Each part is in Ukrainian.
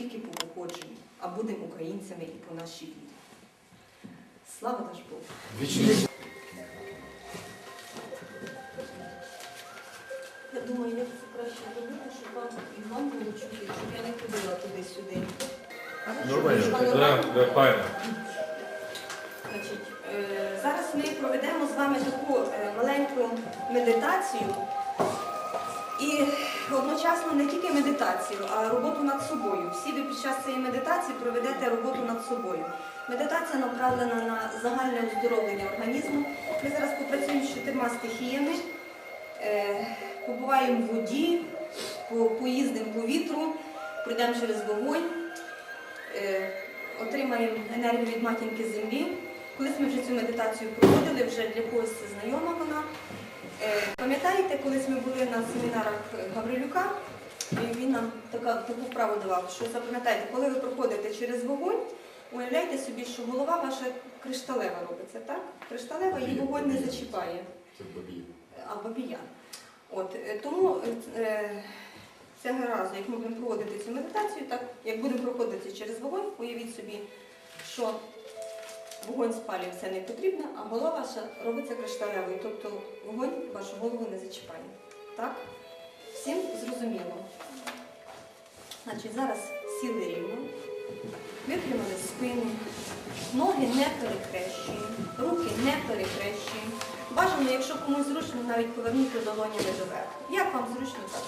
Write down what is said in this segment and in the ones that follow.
тільки по походженню, а будемо українцями і по нашій вірі. Слава наш Богу! Я думаю, як це краще зробити, щоб вам і вам було чути, щоб я не ходила туди-сюди. Нормально. Файно. Е, зараз ми проведемо з вами таку е, маленьку медитацію. І одночасно не тільки медитацію, а роботу над собою. Всі ви під час цієї медитації проведете роботу над собою. Медитація направлена на загальне оздоровлення організму. Ми зараз попрацюємо з чотирма стихіями, е, побуваємо в воді, поїздимо по вітру, пройдемо через вогонь, е, отримаємо енергію від матінки землі. Колись ми вже цю медитацію проводили, вже для когось знайома вона. Е, Пам'ятаєте, колись ми були на семінарах Гаврилюка, і він нам таку вправу давав, що запам'ятайте, коли ви проходите через вогонь, уявляйте собі, що голова ваша кришталева робиться, так? Кришталева її вогонь не зачіпає Це бабі. або бія. От, е, тому е, цього разу, як ми будемо проводити цю медитацію, так як будемо проходити через вогонь, уявіть собі, що вогонь спалює все не потрібно, а голова ваша робиться кришталевою, тобто вогонь вашу голову не зачіпає. Так? Всім зрозуміло. Значить, зараз сіли рівно, випрямили спини, ноги не перехрещуємо, руки не перехрещуємо. Бажано, якщо комусь зручно, навіть повернути долонями доверху. Як вам зручно так?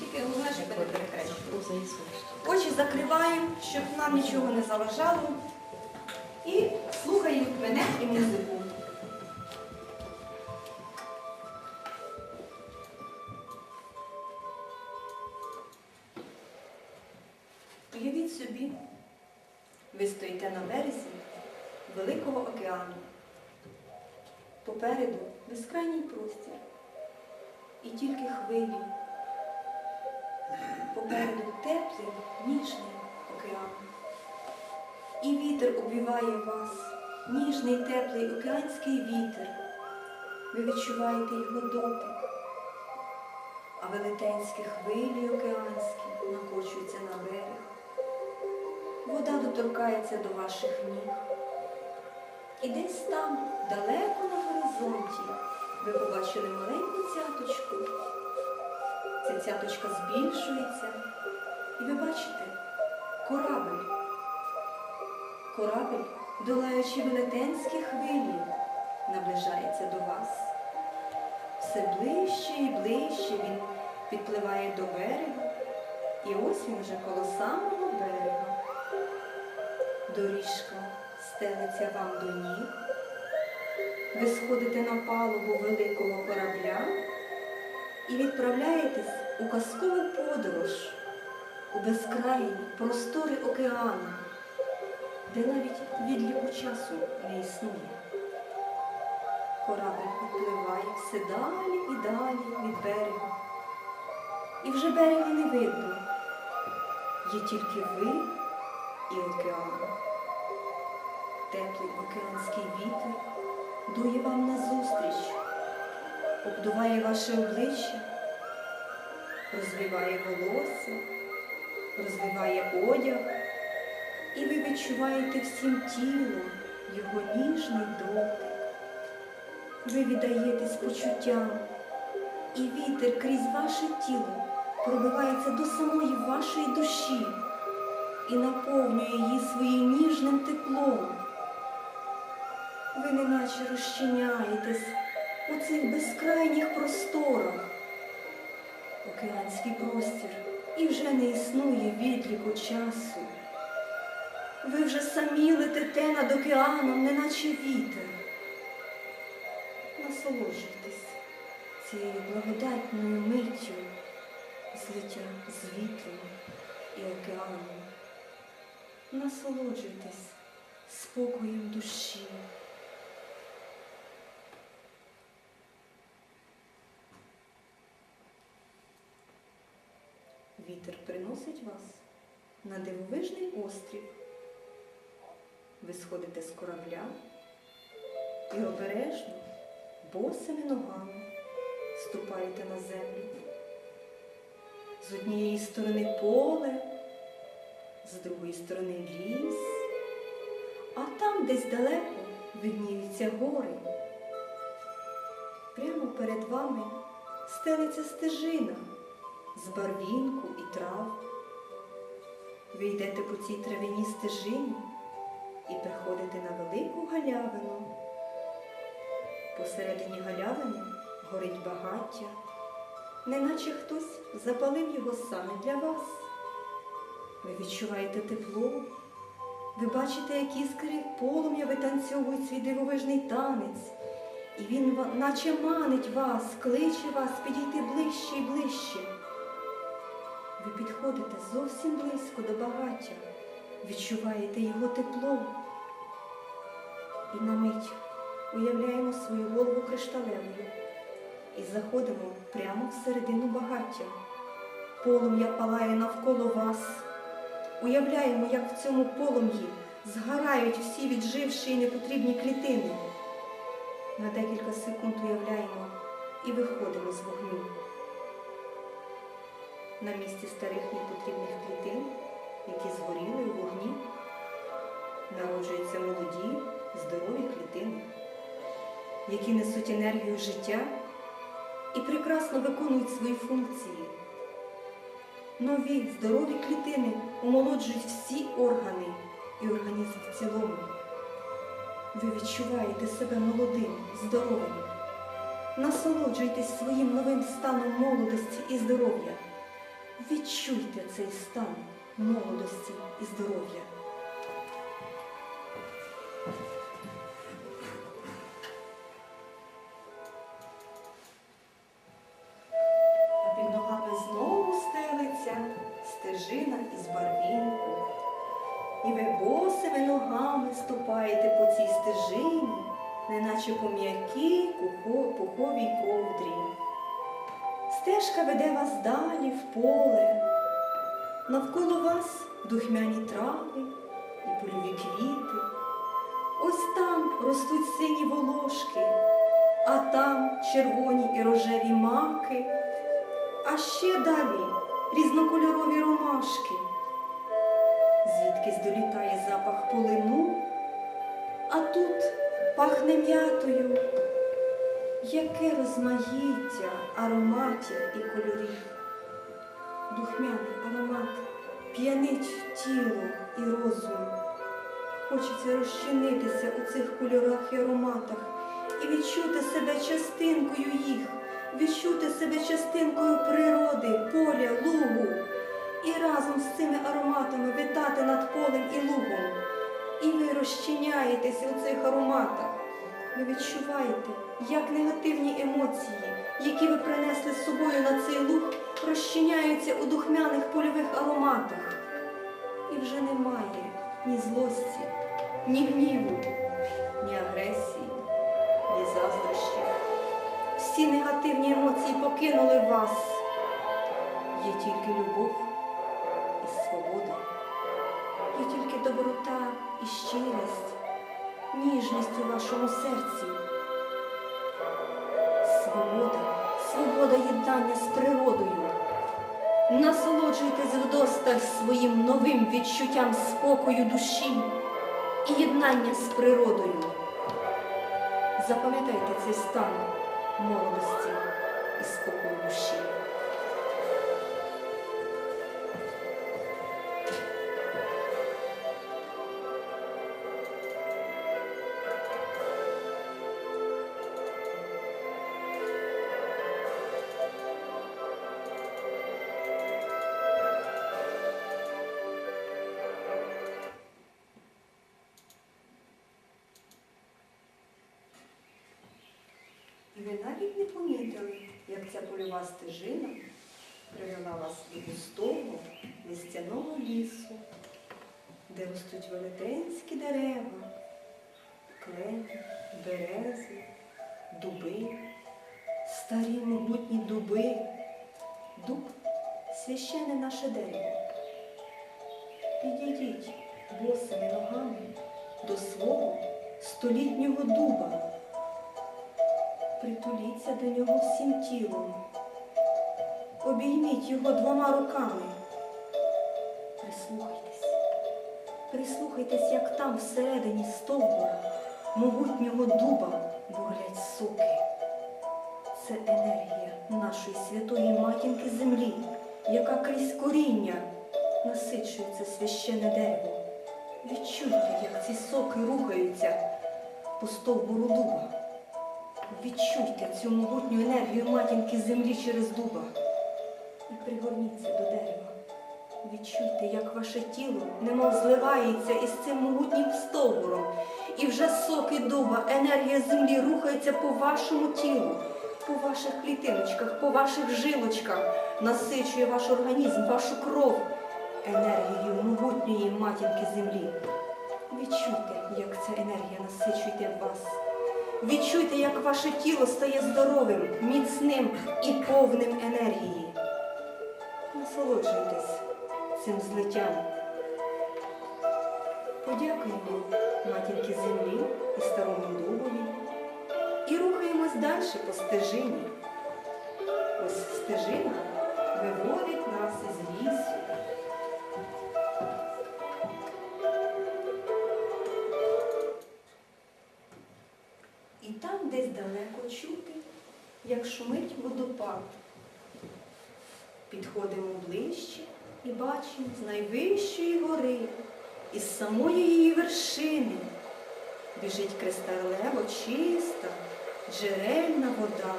Тільки головне, щоб не перехрещували. Очі закриваємо, щоб нам нічого не заважало. І слухаємо мене і музику. Уявіть собі, ви стоїте на березі Великого океану. Попереду безкрайній простір. І тільки хвилі. Попереду теплий, ніжний океан. І вітер обвіває вас, ніжний теплий океанський вітер. Ви відчуваєте його дотик, а велетенські хвилі океанські накочуються на берег. Вода доторкається до ваших ніг. І десь там, далеко на горизонті, ви побачили маленьку цяточку. Ця цяточка збільшується, і ви бачите корабль. Корабль, долаючи велетенські хвилі, наближається до вас. Все ближче і ближче він підпливає до берега, і ось він вже коло самого берега. Доріжка стелиться вам до ніг. Ви сходите на палубу великого корабля і відправляєтесь у казкову подорож у безкрайні простори океану, де навіть відліку часу не існує. Корабль підпливає все далі і далі від берега. І вже берега не видно. Є тільки ви і океан. Теплий океанський вітер дує вам назустріч, обдуває ваше обличчя, розвиває волосся, розвиває одяг, і ви відчуваєте всім тілом його ніжний дотик. Ви віддаєтесь почуттям, і вітер крізь ваше тіло пробивається до самої вашої душі і наповнює її своїм ніжним теплом. Ви неначе розчиняєтесь у цих безкрайніх просторах. Океанський простір і вже не існує відліку часу. Ви вже самі летите над океаном, неначе вітер. Насолоджуйтесь цією благодатною миттю злиття з вітром і океаном. Насолоджуйтесь спокоєм душі. Вітер приносить вас на дивовижний острів. Ви сходите з корабля і обережно, босими ногами ступаєте на землю. З однієї сторони поле, з другої сторони ліс, а там десь далеко видніються гори. Прямо перед вами стелиться стежина з барвінку і трав. Ви йдете по цій травяній стежині і приходите на велику галявину. Посередині галявини горить багаття, неначе хтось запалив його саме для вас. Ви відчуваєте тепло, ви бачите, як іскри полум'я витанцьовують свій дивовижний танець, і він наче манить вас, кличе вас підійти ближче і ближче. Ви підходите зовсім близько до багаття, відчуваєте його тепло. І на мить уявляємо свою голову кришталевою і заходимо прямо всередину багаття. Полум'я палає навколо вас. Уявляємо, як в цьому полум'ї згорають всі відживші і непотрібні клітини. На декілька секунд уявляємо і виходимо з вогню. На місці старих непотрібних клітин, які згоріли у вогні, народжуються молоді, здорові клітини, які несуть енергію життя і прекрасно виконують свої функції. Нові здорові клітини омолоджують всі органи і організм в цілому. Ви відчуваєте себе молодим, здоровим. Насолоджуйтесь своїм новим станом молодості і здоров'я. Відчуйте цей стан молодості і здоров'я. А під ногами знову стелиться стежина із барвінку. І ви босими ногами ступаєте по цій стежині, неначе по м'якій пуховій ковдрі. Стежка веде вас далі в поле. Навколо вас духмяні трави і польові квіти. Ось там ростуть сині волошки, а там червоні і рожеві маки, а ще далі різнокольорові ромашки. Звідкись долітає запах полину, а тут пахне м'ятою. Яке розмаїття ароматів і кольорів. Духмяний аромат п'янить тіло і розум. Хочеться розчинитися у цих кольорах і ароматах і відчути себе частинкою їх, відчути себе частинкою природи, поля, лугу. І разом з цими ароматами витати над полем і лугом. І ви розчиняєтеся у цих ароматах. Ви відчуваєте, як негативні емоції, які ви принесли з собою на цей луг, розчиняються у духмяних польових ароматах. І вже немає ні злості, ні гніву, ні агресії, ні заздрощів. Всі негативні емоції покинули вас. Є тільки любов і свобода, є тільки доброта і щирість, ніжність у вашому серці. Свобода єднання з природою. Насолоджуйтесь вдосталь своїм новим відчуттям спокою душі і єднання з природою. Запам'ятайте цей стан молодості і спокою душі. Навіть не помітили, як ця польова стежина привела вас до густого листяного лісу, де ростуть велетенські дерева, клені, берези, дуби, старі могутні дуби. Дуб священне наше дерево. Підійдіть босими ногами до свого столітнього дуба. Притуліться до нього всім тілом. Обійміть його двома руками. Прислухайтесь. Прислухайтесь, як там всередині стовбура могутнього дуба бурлять соки. Це енергія нашої святої матінки землі, яка крізь коріння насичує це священне дерево. Відчуйте, як ці соки рухаються по стовбуру дуба. Відчуйте цю могутню енергію матінки землі через дуба і пригорніться до дерева. Відчуйте, як ваше тіло немов зливається із цим могутнім стовбуром, і вже соки дуба, енергія землі рухається по вашому тілу, по ваших клітиночках, по ваших жилочках, насичує ваш організм, вашу кров енергією могутньої матінки землі. Відчуйте, як ця енергія насичує вас. Відчуйте, як ваше тіло стає здоровим, міцним і повним енергії. Насолоджуйтесь цим злиттям. Подякуємо матінки землі і старому дубові і рухаємось далі по стежині. Ось стежина виводить нас із лісу. І там десь далеко чути, як шумить водопад. Підходимо ближче і бачимо з найвищої гори, із самої її вершини біжить кристалево чиста, джерельна вода.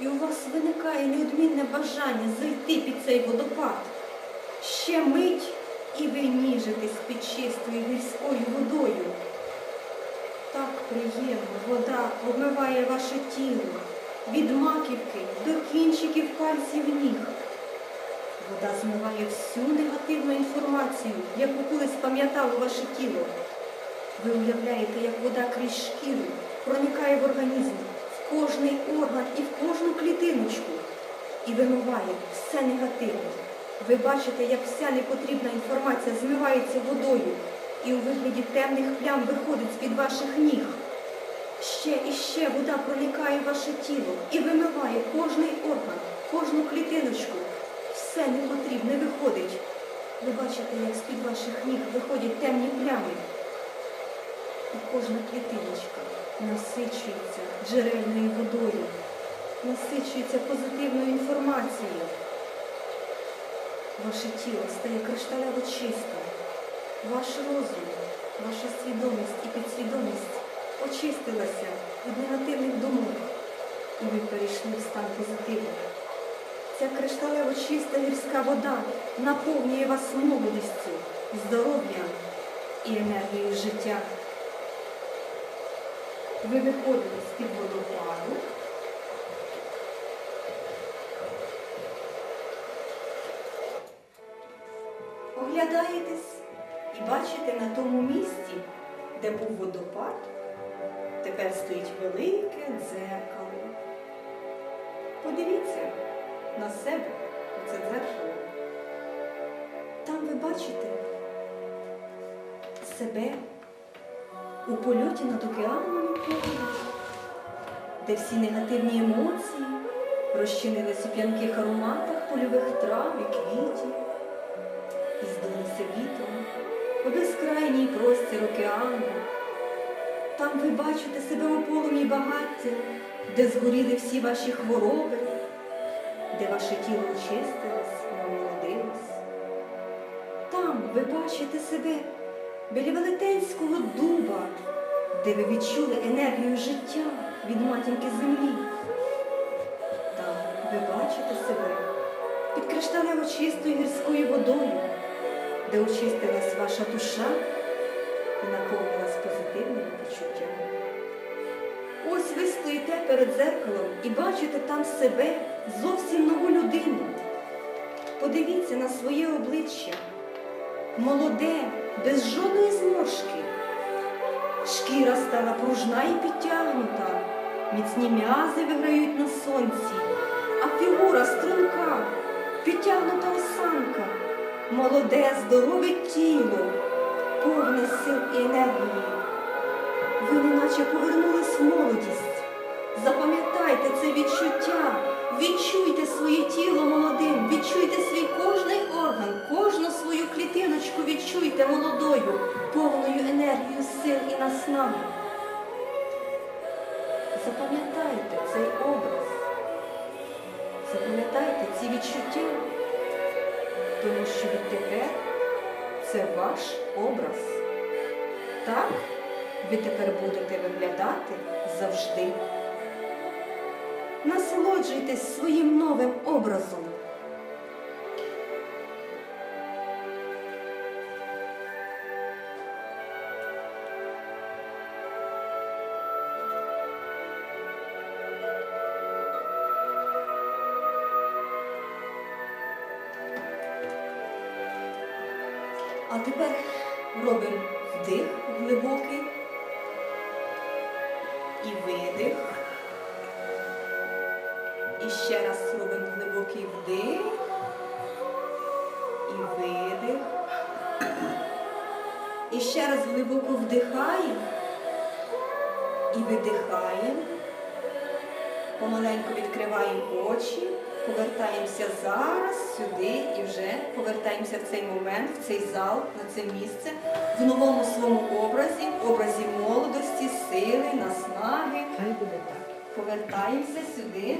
І у вас виникає неодмінне бажання зайти під цей водопад. Ще мить і ви ніжитесь під чистою гірською водою. Приємно вода обмиває ваше тіло від маківки до кінчиків пальців ніг. Вода змиває всю негативну інформацію, яку колись пам'ятало ваше тіло. Ви уявляєте, як вода крізь шкіру проникає в організм, в кожний орган і в кожну клітиночку і вимиває все негативне. Ви бачите, як вся непотрібна інформація змивається водою і у вигляді темних плям виходить з-під ваших ніг. Ще і ще вода проникає в ваше тіло і вимиває кожний орган, кожну клітиночку. Все непотрібне виходить. Ви бачите, як з-під ваших ніг виходять темні плями. І кожна клітиночка насичується джерельною водою, насичується позитивною інформацією. Ваше тіло стає кришталево чистим. Ваш розум, ваша свідомість і підсвідомість очистилася від негативних думок, і ви перейшли в стан позитиву. Ця кришталево чиста гірська вода наповнює вас молодістю, здоров'ям і енергією життя. Ви виходите з-під водопаду. Оглядаєтесь і бачите на тому місці, де був водопад, тепер стоїть велике дзеркало. Подивіться на себе у це дзеркало. Там ви бачите себе у польоті над океаном і полем, де всі негативні емоції розчинились у п'янких ароматах польових трав і квітів і здалися вітром у безкрайній простір океану. Там ви бачите себе у полум'ї багаття, де згоріли всі ваші хвороби, де ваше тіло очистилось, омолодилось. Там ви бачите себе біля велетенського дуба, де ви відчули енергію життя від матінки землі. Там ви бачите себе під кришталево чистою гірською водою, де очистилась ваша душа і наповнилась позитивними почуттями. Ось ви стоїте перед зеркалом і бачите там себе зовсім нову людину. Подивіться на своє обличчя, молоде, без жодної зморшки. Шкіра стала пружна і підтягнута, міцні м'язи виграють на сонці, а фігура струнка, підтягнута осанка, молоде, здорове тіло, повне сил і енергії. Ви неначе повернулись в молодість, Запам'ятайте це відчуття. Відчуйте своє тіло молодим, відчуйте свій кожний орган, кожну свою клітиночку відчуйте молодою, повною енергією сил і наснаги. Запам'ятайте цей образ. Запам'ятайте ці відчуття, тому що відтепер це ваш образ. Так ви тепер будете виглядати завжди. Насолоджуйтесь своїм новим образом. Тепер робимо вдих глибокий і видих. І ще раз робимо глибокий вдих і видих. І ще раз глибоко вдихаємо і видихаємо. Помаленьку відкриваємо очі, повертаємося зараз сюди і вже повертаємося в цей момент, в цей зал, на це місце, в новому своєму образі, в образі молодості, сили, наснаги. Хай буде так. Повертаємося сюди.